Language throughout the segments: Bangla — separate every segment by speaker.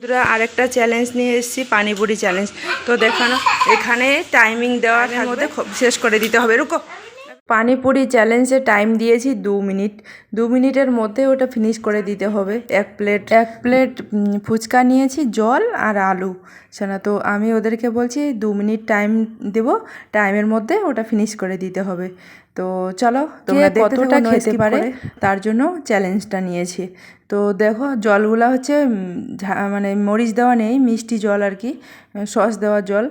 Speaker 1: বন্ধুরা আরেকটা চ্যালেঞ্জ নিয়ে এসেছি পানিপুরি চ্যালেঞ্জ তো দেখানো এখানে টাইমিং দেওয়ার মধ্যে শেষ করে দিতে হবে রুকো। পানিপুরি চ্যালেঞ্জে টাইম দিয়েছি দু মিনিট। দু মিনিটের মধ্যে ওটা ফিনিশ করে দিতে হবে। এক প্লেট এক প্লেট ফুচকা নিয়েছি জল আর আলু। সেনা তো আমি ওদেরকে বলছি দু মিনিট টাইম দেব টাইমের মধ্যে ওটা ফিনিশ করে দিতে হবে। তো চলো তোমরা কতটা খেতে পারে? তার জন্য চ্যালেঞ্জটা নিয়েছি। তো দেখো জলগুলা হচ্ছে মানে মরিচ দেওয়া নেই মিষ্টি জল আর কি সস দেওয়া জল।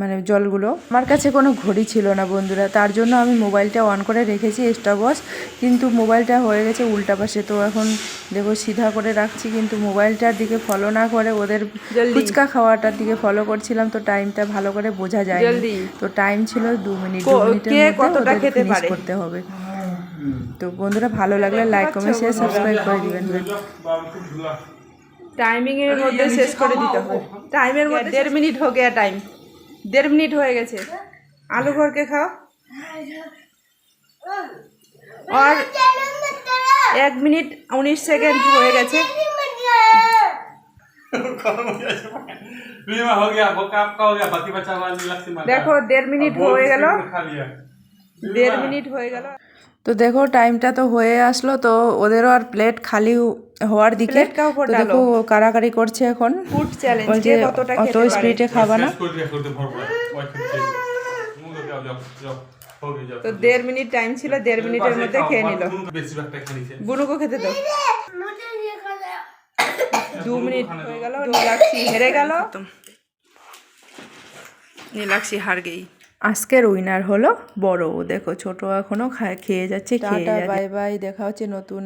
Speaker 1: মানে জলগুলো। আমার কাছে কোনো ঘড়ি ছিল না বন্ধুরা তার জন্য আমি মোবাইলটা অন করে রেখেছি এক্সট্রা বস কিন্তু মোবাইলটা হয়ে গেছে উল্টা পাশে। তো এখন দেখো সিধা করে রাখছি কিন্তু মোবাইলটার দিকে ফলো না করে ওদের ফুচকা খাওয়াটার দিকে ফলো করছিলাম তো টাইমটা ভালো করে বোঝা যায় তো টাইম ছিল দু মিনিট করতে হবে। তো বন্ধুরা ভালো লাগলে লাইক কমেন্ট শেয়ার সাবস্ক্রাইব করে দিবেন। টাইমিং এর মধ্যে শেষ করে দিতে হবে। টাইমের মধ্যে দেড় মিনিট হোক টাইম দেড় মিনিট হয়ে গেছে। আলু ভরকে খাও। আর এক মিনিট উনিশ সেকেন্ড হয়ে গেছে। দেখো দেড় মিনিট হয়ে গেল। দেড় মিনিট হয়ে গেল। তো দেখো টাইমটা তো হয়ে আসলো তো ওদেরও আর প্লেট খালি হওয়ার দিকে দেখো কারাকারি করছে এখন বলছে অত স্পিডে খাবা না তো দেড় মিনিট টাইম ছিল দেড় মিনিটের মধ্যে খেয়ে নিল বুনুকো খেতে দাও দু মিনিট হয়ে গেল হেরে গেল নিলাক্সি হার গেই আজকের উইনার হলো বড় দেখো ছোট এখনও খায় খেয়ে যাচ্ছে খেয়ে বাই বাই দেখা হচ্ছে নতুন